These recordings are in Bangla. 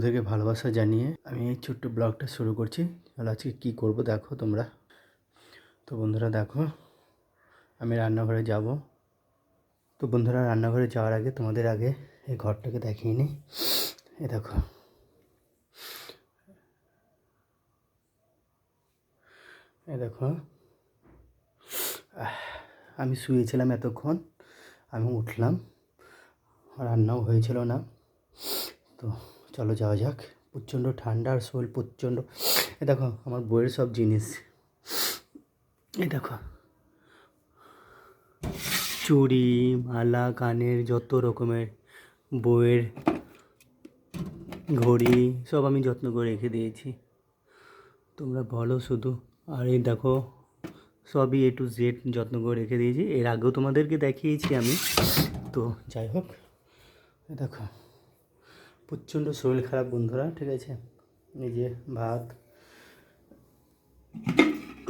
থেকে ভালোবাসা জানিয়ে আমি এই ছোট্ট ব্লগটা শুরু করছি। তাহলে আজকে কী করব দেখো তোমরা। তো বন্ধুরা দেখো, আমি রান্নাঘরে যাব। তো বন্ধুরা রান্নাঘরে যাওয়ার আগে তোমাদের আগে এই ঘরটাকে দেখিয়ে নিই। এ দেখো। এ দেখো। আমি শুয়েছিলাম এতক্ষণ, আমি উঠলাম। রান্নাও হয়েছিল না। তো চলো যাওয়া যাক। প্রচণ্ড ঠান্ডা আর শরীর প্রচণ্ড। এ দেখো, আমার বইয়ের সব জিনিস। এ দেখো। চুড়ি, মালা, কানের যত রকমের বইয়ের ঘড়ি, সব আমি যত্ন করে রেখে দিয়েছি। তোমরা বলো শুধু। আর এই দেখো, সবই এ টু জেড যত্ন করে রেখে দিয়েছি। এর আগেও তোমাদেরকে দেখিয়েছি আমি। তো যাই হোক দেখো। প্রচণ্ড শরীর খারাপ, বন্ধুরা, ঠিক আছে? যে ভাত।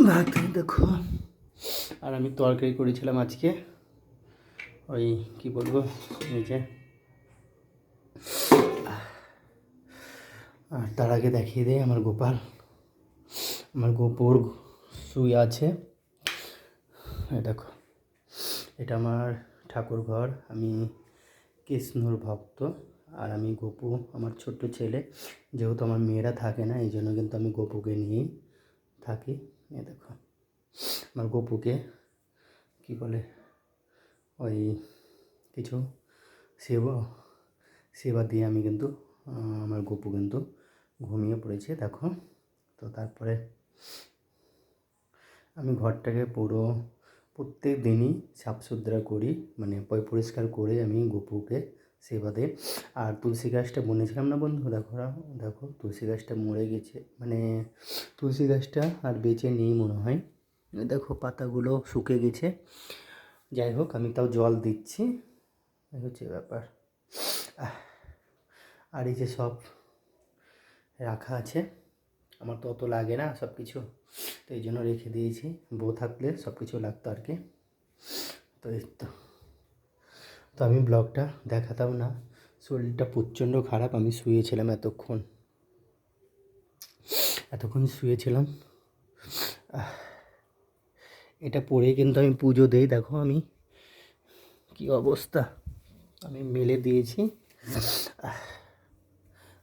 ভাত দেখো। আর আমি তরকারি করেছিলাম আজকে। ওই, কি বলব? যে আর তার আগে দেখিয়ে দেয় আমার গোপাল। আমার গোপর শুয়ে আছে। দেখো, এটা আমার ঠাকুর ঘর আমি কৃষ্ণর ভক্ত। আর আমি গপু, আমার ছোট্ট ছেলে। যেহেতু আমার মেয়েরা থাকে না, এই জন্য কিন্তু আমি গপুকে নিয়েই থাকি। এ দেখো, আমার গপুকে কি বলে, ওই কিছু সেবা সেবা দিয়ে আমি কিন্তু আমার গপু কিন্তু ঘুমিয়ে পড়েছে। দেখো, তো তারপরে আমি ঘরটাকে পুরো, প্রত্যেক দিনই সাফসুতরা করি মানে পরিষ্কার করে আমি গপুকে সেবা দিই আর তুলসী গাছটা বনেছিলাম না বন্ধু? দেখো দেখো তুলসী গাছটা মরে গেছে। মানে তুলসী গাছটা আর বেঁচে নেই মনে হয়। দেখো পাতাগুলো শুকে গেছে। যাই হোক, আমি তাও জল দিচ্ছি। এই হচ্ছে ব্যাপার। আর এই যে সব রাখা আছে, আমার তো অত লাগে না সব কিছু তো এই জন্য রেখে দিয়েছি। বউ থাকলে সব কিছু লাগতো আর কি। তো এই তো। তো আমি ব্লগটা দেখাতাম না। শরীরটা প্রচণ্ড খারাপ, আমি শুয়েছিলাম এতক্ষণ। এতক্ষণ শুয়েছিলাম। এটা পরে কিন্তু আমি পুজো দেই, দেখো আমি কি অবস্থা। আমি মেলে দিয়েছি।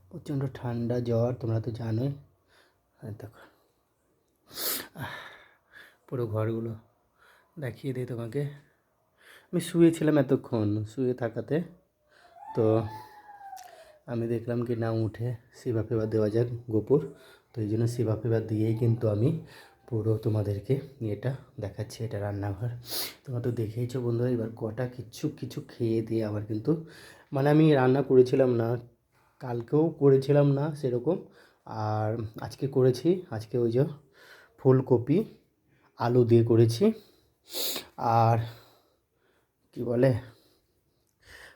প্রচণ্ড ঠান্ডা জ্বর, তোমরা তো জানোই। দেখো। পুরো ঘরগুলো দেখিয়ে দিই তোমাকে। আমি শুয়েছিলাম এতক্ষণ, শুয়ে থাকাতে। তো আমি দেখলাম কি না, উঠে সেবা ফেবা দেওয়া যাক গোপুর। তো এই জন্য সেবা ফেবা দিয়েই কিন্তু আমি পুরো তোমাদেরকে এটা দেখাচ্ছি, এটা রান্নাঘর। তোমরা তো দেখেইছো বন্ধুরা, এবার কটা কিছু কিছু খেয়ে দিয়ে আবার কিন্তু মানে আমি রান্না করেছিলাম না, কালকেও করেছিলাম না সেরকম। আর আজকে করেছি, আজকে ওই যে ফুলকপি, আলু দিয়ে করেছি। আর কি বলে?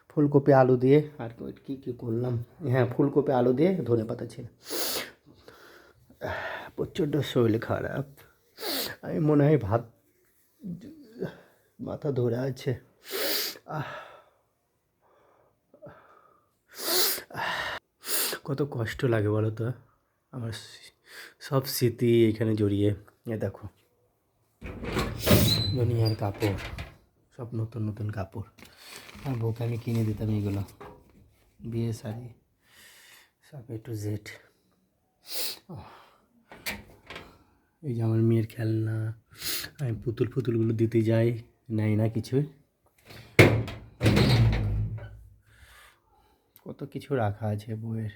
ফুলকপি আলু দিয়ে আর কি- কি করলাম? হ্যাঁ ফুলকপি আলু দিয়ে ধনে পাতা ছিল। প্রচণ্ড শরীর খারাপ। আমি মনে হয় ভাত মাথা ধরে আছে। কত কষ্ট লাগে বলো তো। আমার সব স্মৃতি এখানে জড়িয়ে। দেখো। দুনিয়ার কাপড়। সব নতুন নতুন কাপড়। আর বউকে আমি কিনে দিতাম এগুলো। বিয়ে শাড়ি, সব এ টু জেড এই যে আমার মেয়ের খেলনা, আমি পুতুল ফুতুলগুলো দিতে যাই নেয় না কিছুই। কত কিছু রাখা আছে বইয়ের।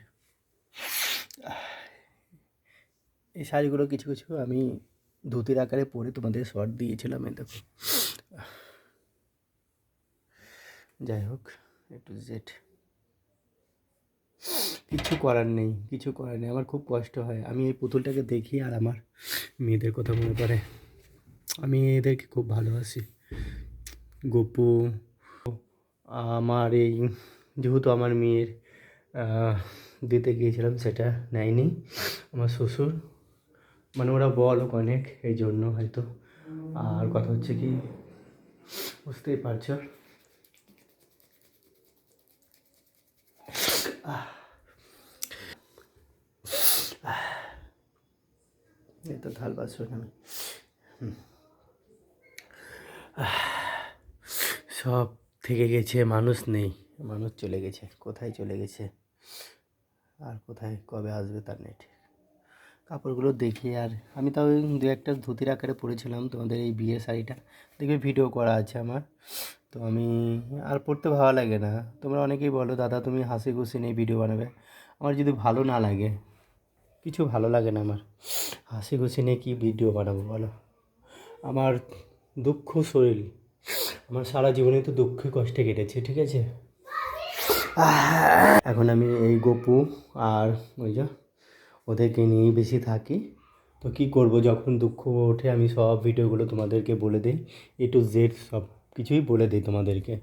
এই শাড়িগুলো কিছু কিছু আমি ধুতির আকারে পরে তোমাদের শর্ট দিয়েছিলাম, এই দেখো। যাই হোক, একটু জেট। কিছু করার নেই, কিছু করার নেই। আমার খুব কষ্ট হয়। আমি এই পুতুলটাকে দেখি আর আমার মেয়েদের কথা মনে পড়ে। আমি এদেরকে খুব ভালোবাসি। গপু, আমার এই, যেহেতু আমার মেয়ের দিতে গিয়েছিলাম, সেটা নেয়নি। আমার শ্বশুর মানে ওরা বল অনেক, এই জন্য হয়তো। আর কথা হচ্ছে কি, বুঝতেই পারছ? এই তো ঢাল বাস আমি সব থেকে গেছে, মানুষ নেই। মানুষ চলে গেছে। কোথায় চলে গেছে? আর কোথায় কবে আসবে তার নেই ঠিক। কাপড়গুলো দেখি আর আমি তাও দু একটা ধুতির আকারে পরেছিলাম তোমাদের এই বিয়ে শাড়িটা। দেখবে ভিডিও করা আছে আমার। তো আমি আর পড়তে ভালো লাগে না। তোমরা অনেকেই বলো, দাদা, তুমি হাসি খুশি নিয়ে ভিডিও বানাবে। আমার যদি ভালো না লাগে, কিছু ভালো লাগে না আমার। হাসি খুশি নিয়ে কী ভিডিও বানাবো বলো? আমার দুঃখ শরীর, আমার সারা জীবনে তো দুঃখে কষ্টে কেটেছে, ঠিক আছে? এখন আমি এই গপু আর ওই যা ওদেরকে নিয়েই বেশি থাকি। তো কী করব, যখন দুঃখ ওঠে আমি সব ভিডিওগুলো তোমাদেরকে বলে দিই এ টু জেড সব। কিছুই বলে দিই তোমাদেরকে।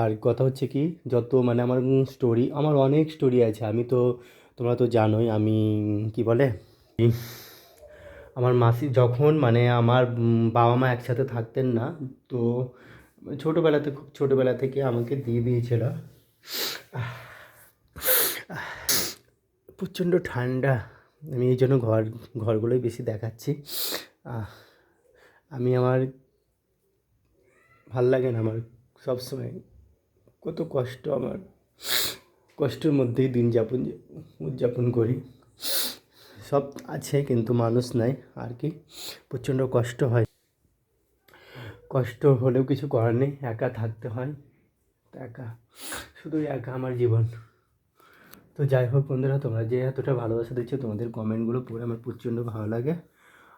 আর কথা হচ্ছে কি, যত মানে আমার স্টোরি আমার অনেক স্টোরি আছে। আমি তো, তোমরা তো জানোই, আমি কি বলে? আমার মাসি যখন মানে আমার বাবা মা একসাথে থাকতেন না, তো ছোটোবেলাতে খুব ছোটোবেলা থেকে আমাকে দিয়ে দিয়েছিল। প্রচণ্ড ঠান্ডা। আমি এই জন্য ঘর, ঘরগুলোই বেশি দেখাচ্ছি। আমি আমার ভালো লাগে না আমার সবসময়। কত কষ্ট আমার। কষ্টের মধ্যেই দিন যাপন উদযাপন করি। সব আছে কিন্তু মানুষ নাই, আর কি। প্রচণ্ড কষ্ট হয়। কষ্ট হলেও কিছু করার নেই, একা থাকতে হয়। একা, শুধু একা আমার জীবন। তো যাই হোক বন্ধুরা, তোমরা যে এতটা ভালোবাসা দিচ্ছ, তোমাদের কমেন্টগুলো পড়ে আমার প্রচণ্ড ভালো লাগে।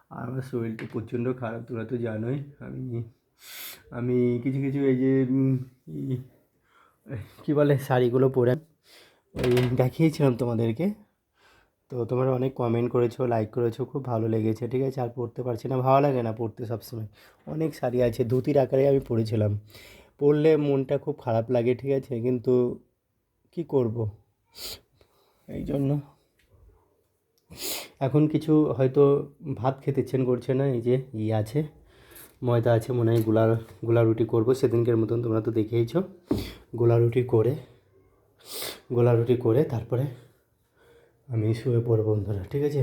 আর আমার শরীরটা প্রচণ্ড খারাপ, তোমরা তো জানোই, আমি আমি কিছু কিছু এই যে কী বলে, শাড়িগুলো পরে ওই দেখিয়েছিলাম তোমাদেরকে। তো তোমরা অনেক কমেন্ট করেছ লাইক করেছ, খুব ভালো লেগেছে, ঠিক আছে? আর পড়তে পারছি না, ভালো লাগে না পড়তে সবসময়। অনেক শাড়ি আছে, ধুতির আকারে আমি পরেছিলাম পরলে মনটা খুব খারাপ লাগে, ঠিক আছে? কিন্তু কি করব? এই জন্য এখন কিছু হয়তো ভাত খেতে ইচ্ছেন করছে না, এই যে, ই আছে। ময়দা আছে, মনে হয় গোলা গোলা রুটি করব। সেদিনকের মতন তোমরা তো দেখেইছো। গোলা রুটি করে, গোলা রুটি করে তারপরে আমি শুয়ে পড়ব বন্ধুরা, ঠিক আছে?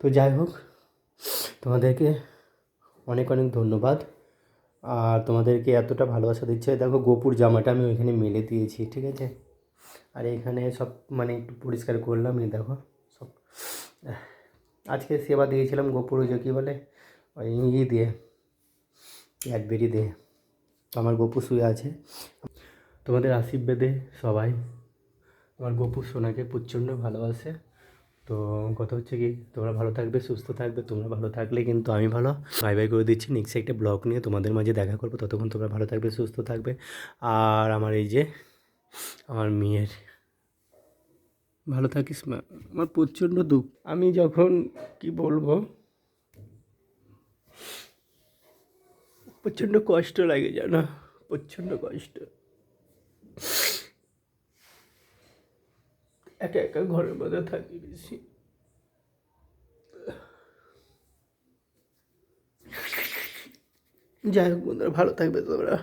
তো যাই হোক, তোমাদেরকে অনেক অনেক ধন্যবাদ। আর তোমাদেরকে এতটা ভালোবাসা দিচ্ছে দেখো গোপুর জামাটা আমি ওইখানে মেলে দিয়েছি, ঠিক আছে? আর এখানে সব মানে একটু পরিষ্কার করলাম, এই দেখো, সব। আজকে সেবা দিয়েছিলাম গোপুর যে কী বলে, ওই ই দিয়ে। ক্যাডবেরি তো আমার গোপু শুয়ে আছে। তোমাদের আশীর্বাদে সবাই আমার গোপু সোনাকে প্রচণ্ড ভালোবাসে। তো কথা হচ্ছে কি, তোমরা ভালো থাকবে, সুস্থ থাকবে, তোমরা ভালো থাকলে কিন্তু আমি ভালো। বাই বাই করে দিচ্ছি নেক্সট একটা ব্লগ নিয়ে তোমাদের মাঝে দেখা করব। ততক্ষণ তোমরা ভালো থাকবে, সুস্থ থাকবে। আর আমার এই যে আমার মেয়ের ভালো থাকিস মা, আমার প্রচণ্ড দুঃখ। আমি যখন কি বলব প্রচণ্ড কষ্ট লাগে, জানো? প্রচণ্ড কষ্ট। একা একা ঘরের মধ্যে থাকি বেশি। যাই হোক বন্ধুরা, ভালো থাকবে তোমরা।